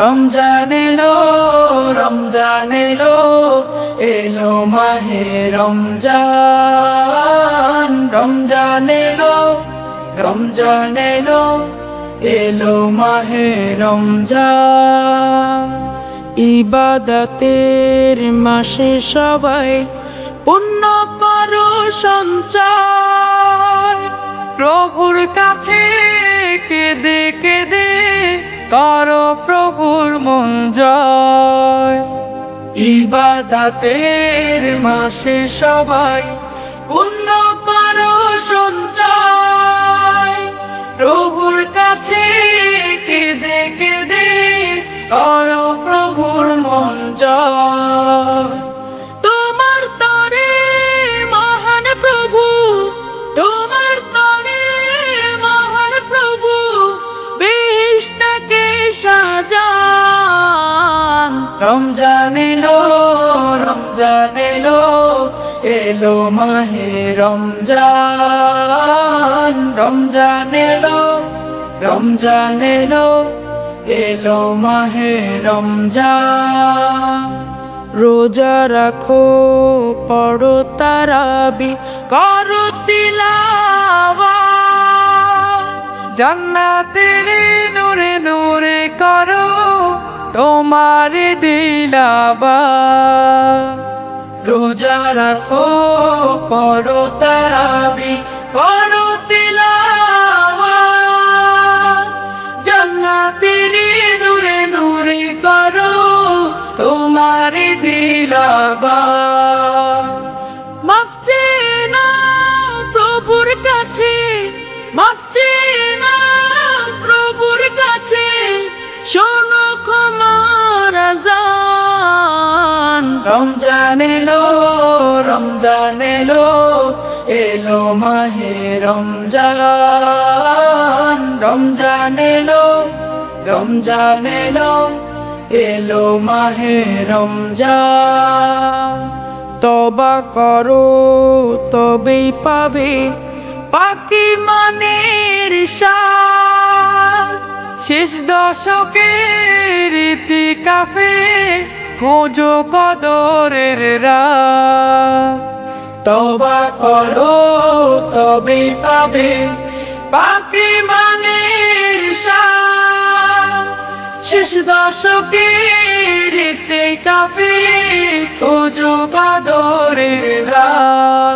রমজান এলো রমজান এলো এলো মাহে রমজান। রমজান এলো রমজান এলো এলো মাহে রমজান। ইবাদতের মাসে সবাই পুণ্য করো সঞ্চয়। প্রভুর কাছে কেঁদে কেঁদে করো ইবাদাতের মাসে সবাই পুণ্য করো সঞ্চয়। প্রভুর কাছে কেঁদে কেঁদে রমজান এলো রমজান এলো এলো মাহে রমজান। রমজান এলো রমজান এলো এলো মাহে রমজান। রোজা রাখো, পড়ো তারাবি, করো তিলাওয়া জান্নাতের নূরে নূরে করো তোমার দিলাবা। রোজা রাখো পড়ো তারাবি পড়ো তিলাওয়া জান্নাতের নূরে নূরে করো তোমার দিলাবা। রমজান এলো রমজান এলো এলো মাহে রমজান। রমজান এলো রমজান এলো এলো মাহে রমজান। তবা করো, তবেই পাবে পাকি মানের শেষ দশকের রীতি কাপে খোঁজো কদরের রাত। তবা করো তবে পাবে পাখি মানে শেষ দশকের কাপে খোঁজো কদরের রাত।